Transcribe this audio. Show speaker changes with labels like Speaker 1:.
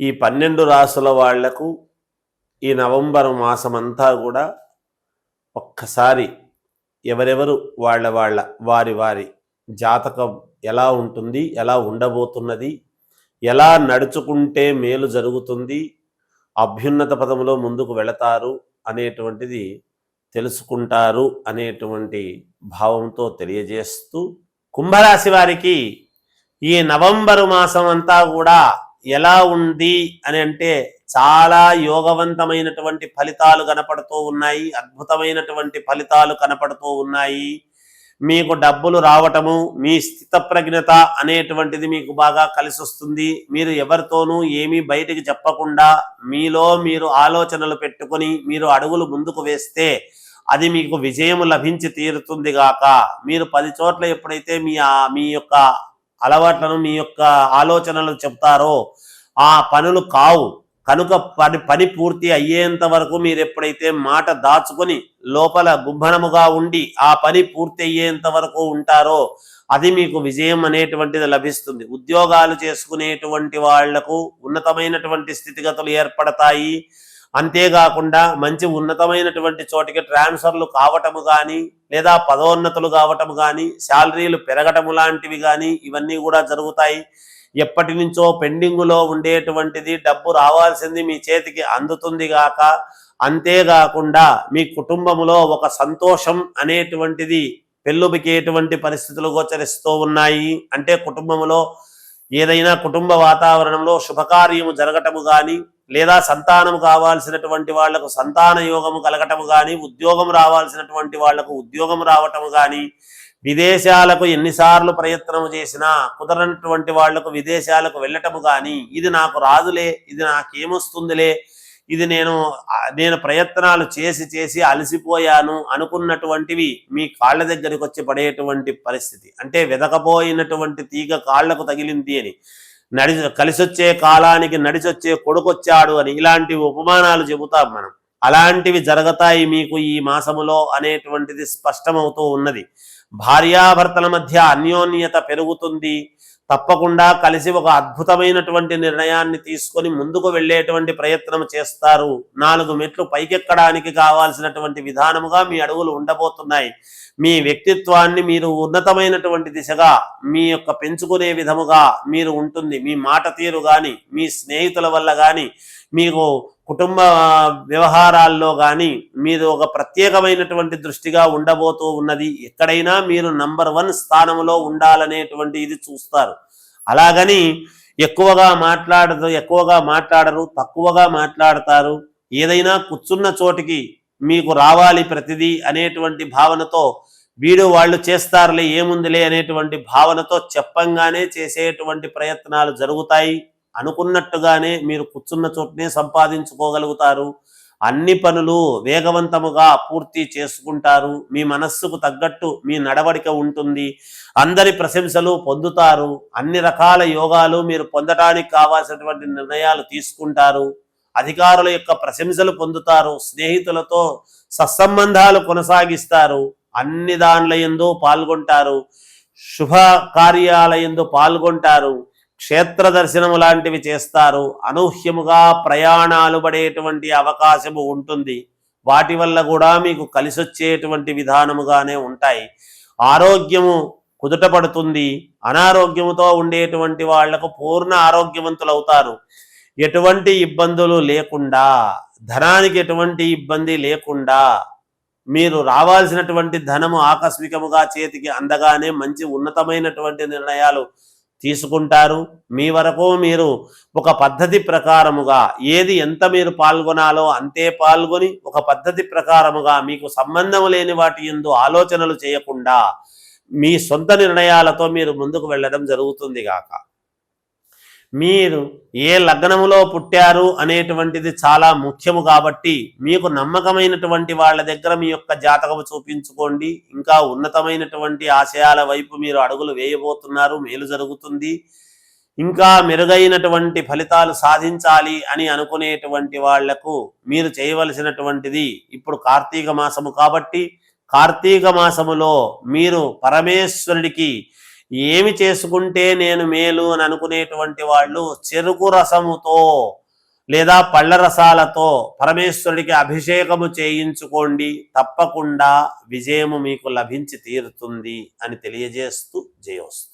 Speaker 1: ఈ పన్నెండు రాసుల వాళ్ళకు ఈ నవంబర్ మాసమంతా కూడా ఒక్కసారి ఎవరెవరు వాళ్ళ వాళ్ళ వారి వారి జాతకం ఎలా ఉంటుంది ఎలా ఉండబోతున్నది ఎలా నడుచుకుంటే మేలు జరుగుతుంది అభ్యున్నత పదములో ముందుకు వెళతారు అనేటువంటిది తెలుసుకుంటారు అనేటువంటి భావంతో తెలియజేస్తూ కుంభరాశి వారికి ఈ నవంబరు మాసం అంతా కూడా ఎలా ఉంది అని అంటే చాలా యోగవంతమైనటువంటి ఫలితాలు కనపడుతూ ఉన్నాయి అద్భుతమైనటువంటి ఫలితాలు కనపడుతూ ఉన్నాయి. మీకు డబ్బులు రావటము మీ స్థితప్రజ్ఞత అనేటువంటిది మీకు బాగా కలిసి వస్తుంది మీరు ఎవరితోనూ ఏమీ బయటికి చెప్పకుండా మీలో మీరు ఆలోచనలు పెట్టుకొని మీరు అడుగులు ముందుకు వేస్తే అది మీకు విజయం లభించి తీరుతుంది గాక. మీరు పది చోట్ల ఎప్పుడైతే మీ మీ యొక్క అలవాట్లను మీ యొక్క ఆలోచనలు చెప్తారో ఆ పనులు కావు. కనుక పని పని పూర్తి అయ్యేంత వరకు మీరు ఎప్పుడైతే మాట దాచుకొని లోపల గుంభనముగా ఉండి ఆ పని పూర్తి అయ్యేంత వరకు ఉంటారో అది మీకు విజయం అనేటువంటిది లభిస్తుంది. ఉద్యోగాలు చేసుకునేటువంటి వాళ్ళకు ఉన్నతమైనటువంటి స్థితిగతులు ఏర్పడతాయి. అంతేకాకుండా మంచి ఉన్నతమైనటువంటి చోటికి ట్రాన్స్ఫర్లు కావటము కానీ లేదా పదోన్నతులు కావటము కానీ శాలరీలు పెరగటము లాంటివి కానీ ఇవన్నీ కూడా జరుగుతాయి. ఎప్పటి నుంచో పెండింగులో ఉండేటువంటిది డబ్బు రావాల్సింది మీ చేతికి అందుతుంది గాక అంతేకాకుండా మీ కుటుంబంలో ఒక సంతోషం అనేటువంటిది పెళ్ళుబికేటువంటి పరిస్థితులు గోచరిస్తూ ఉన్నాయి. అంటే కుటుంబంలో ఏదైనా కుటుంబ వాతావరణంలో శుభకార్యము జరగటము కానీ లేదా సంతానం కావాల్సినటువంటి వాళ్ళకు సంతాన యోగము కలగటము కానీ ఉద్యోగం రావాల్సినటువంటి వాళ్ళకు ఉద్యోగం రావటము కానీ విదేశాలకు ఎన్నిసార్లు ప్రయత్నం చేసినా కుదరనటువంటి వాళ్ళకు విదేశాలకు వెళ్ళటము కానీ ఇది నాకు రాదులే ఇది నాకేమొస్తుందిలే ఇది నేను నేను ప్రయత్నాలు చేసి చేసి అలసిపోయాను అనుకున్నటువంటివి మీ కాళ్ళ దగ్గరికి వచ్చి పడేటువంటి పరిస్థితి. అంటే వెదకపోయినటువంటి తీగ కాళ్ళకు తగిలింది అని. నడి కలిసొచ్చే కాలానికి నడిచొచ్చే కొడుకొచ్చాడు అని ఇలాంటి ఉపమానాలు చెబుతాం మనం. అలాంటివి జరగతాయి మీకు ఈ మాసములో అనేటువంటిది స్పష్టమవుతూ ఉన్నది. భార్యాభర్తల మధ్య అన్యోన్యత పెరుగుతుంది. తప్పకుండా కలిసి ఒక అద్భుతమైనటువంటి నిర్ణయాన్ని తీసుకొని ముందుకు వెళ్ళేటువంటి ప్రయత్నం చేస్తారు. నాలుగు మెట్లు పైకెక్కడానికి కావాల్సినటువంటి విధానముగా మీ అడుగులు ఉండబోతున్నాయి. మీ వ్యక్తిత్వాన్ని మీరు ఉన్నతమైనటువంటి దిశగా మీ యొక్క పెంచుకునే విధముగా మీరు ఉంటుంది. మీ మాట తీరు కానీ మీ స్నేహితుల వల్ల కానీ మీకు కుటుంబ వ్యవహారాల్లో కానీ మీరు ఒక ప్రత్యేకమైనటువంటి దృష్టిగా ఉండబోతూ ఉన్నది. ఎక్కడైనా మీరు నంబర్ వన్ స్థానంలో ఉండాలనేటువంటి ఇది చూస్తారు. అలాగని ఎక్కువగా మాట్లాడదు ఎక్కువగా మాట్లాడరు తక్కువగా మాట్లాడతారు. ఏదైనా కూర్చున్న చోటికి మీకు రావాలి ప్రతిదీ అనేటువంటి భావనతో వీడు వాళ్ళు చేస్తారులే ఏముందిలే అనేటువంటి భావనతో చెప్పంగానే చేసేటువంటి ప్రయత్నాలు జరుగుతాయి. అనుకున్నట్టుగానే మీరు కూర్చున్న చోటనే సంపాదించుకోగలుగుతారు. అన్ని పనులు వేగవంతముగా పూర్తి చేసుకుంటారు. మీ మనస్సుకు తగ్గట్టు మీ నడవడిక ఉంటుంది. అందరి ప్రశంసలు పొందుతారు. అన్ని రకాల యోగాలు మీరు పొందటానికి కావాల్సినటువంటి నిర్ణయాలు తీసుకుంటారు. అధికారుల యొక్క ప్రశంసలు పొందుతారు. స్నేహితులతో సత్సంబంధాలు కొనసాగిస్తారు. అన్ని దాండ్ల ఎందు పాల్గొంటారు. శుభ కార్యాలయందు పాల్గొంటారు. క్షేత్ర దర్శనము లాంటివి చేస్తారు. అనూహ్యముగా ప్రయాణాలు పడేటువంటి అవకాశము ఉంటుంది. వాటి వల్ల కూడా మీకు కలిసొచ్చేటువంటి విధానముగానే ఉంటాయి. ఆరోగ్యము కుదుటపడుతుంది అనారోగ్యముతో ఉండేటువంటి వాళ్ళకు పూర్ణ ఆరోగ్యవంతులు అవుతారు ఎటువంటి ఇబ్బందులు లేకుండా ధనానికి ఎటువంటి ఇబ్బంది లేకుండా మీరు రావాల్సినటువంటి ధనము ఆకస్మికముగా చేతికి అందగానే మంచి ఉన్నతమైనటువంటి నిర్ణయాలు తీసుకుంటారు. మీ వరకు మీరు ఒక పద్ధతి ప్రకారముగా ఏది ఎంత మీరు పాల్గొనాలో అంతే పాల్గొని ఒక పద్ధతి ప్రకారముగా మీకు సంబంధం లేని వాటి ఎందు ఆలోచనలు చేయకుండా మీ సొంత నిర్ణయాలతో మీరు ముందుకు వెళ్ళడం జరుగుతుంది గాక. మీరు ఏ లగ్నములో పుట్టారు అనేటువంటిది చాలా ముఖ్యము కాబట్టి మీకు నమ్మకమైనటువంటి వాళ్ళ దగ్గర మీ యొక్క జాతకము చూపించుకోండి. ఇంకా ఉన్నతమైనటువంటి ఆశయాల వైపు మీరు అడుగులు వేయబోతున్నారు మేలు జరుగుతుంది. ఇంకా మెరుగైనటువంటి ఫలితాలు సాధించాలి అని అనుకునేటువంటి వాళ్ళకు మీరు చేయవలసినటువంటిది ఇప్పుడు కార్తీక మాసము కాబట్టి కార్తీక మాసములో మీరు పరమేశ్వరుడికి ఏమి చేసుకుంటే నేను మేలు అని అనుకునేటువంటి వాళ్ళు చెరుకు రసముతో లేదా పళ్ళ రసాలతో పరమేశ్వరుడికి అభిషేకము చేయించుకోండి తప్పకుండా విజయము మీకు లభించి తీరుతుంది అని తెలియజేస్తూ జయోస్తు.